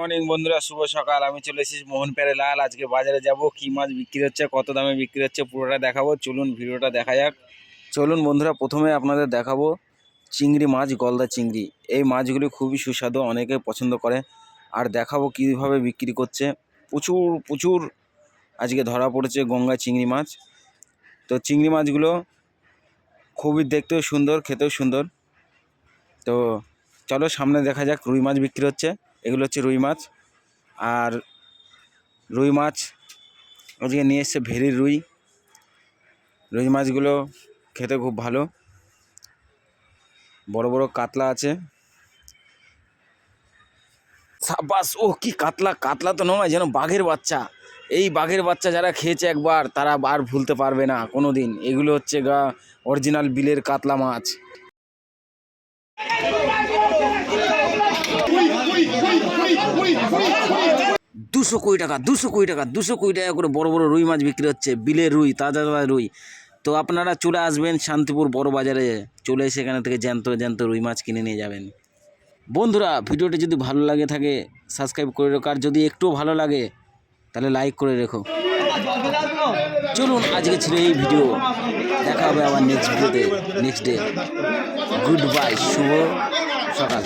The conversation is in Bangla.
মর্নিং বন্ধুরা। শুভ সকাল। আমি চলে এসেছি মোহন প্যারে লাল। আজকে বাজারে যাব। কি মাছ বিক্রি হচ্ছে, কত দামে বিক্রি হচ্ছে, পুরোটা দেখাবো। চলুন ভিডিওটা দেখা যাক। চলুন বন্ধুরা, প্রথমে আপনাদের দেখাবো চিংড়ি মাছ, গলদা চিংড়ি। এই মাছগুলি খুবই সুস্বাদু, অনেকে পছন্দ করে। আর দেখাবো কীভাবে বিক্রি করছে। প্রচুর প্রচুর আজকে ধরা পড়েছে গঙ্গা চিংড়ি মাছ। তো চিংড়ি মাছগুলো খুবই দেখতেও সুন্দর, খেতেও সুন্দর। তো চলো সামনে দেখা যাক রুই মাছ বিক্রি হচ্ছে। এগুলো হচ্ছে রুই মাছ। আর রুই মাছ আজকে নিয়ে এসছে ভেরির রুই। রুই মাছগুলো খেতে খুব ভালো। বড় বড় কাতলা আছে। সাবাস ও কি কাতলা। কাতলা তো নয়, যেন বাঘের বাচ্চা। এই বাঘের বাচ্চা যারা খেয়েছে একবার, তারা আর ভুলতে পারবে না কোনো দিন এগুলো হচ্ছে গা অরিজিনাল বিলের কাতলা মাছ। দুশো কোটি টাকা, দুশো কোটি টাকা, দুশো কোটি টাকা করে বড় বড় রুই মাছ বিক্রি হচ্ছে বিলের রুই, তাজা তাজা রুই। তো আপনারা চলে আসবেন শান্তিপুর বড় বাজারে, চলে এসে এখানে থেকে জ্যান্ত জ্যান্ত রুই মাছ কিনে নিয়ে যাবেন। বন্ধুরা, ভিডিওটি যদি ভালো লাগে থাকে সাবস্ক্রাইব করে রেখো, আর যদি একটুও ভালো লাগে, তাহলে লাইক করে রেখো। চলুন, আজকে ছিল এই ভিডিও। দেখা হবে আবার নেক্সট ভিডিওতে। নেক্সট ডে গুড বাই শুভ সকাল।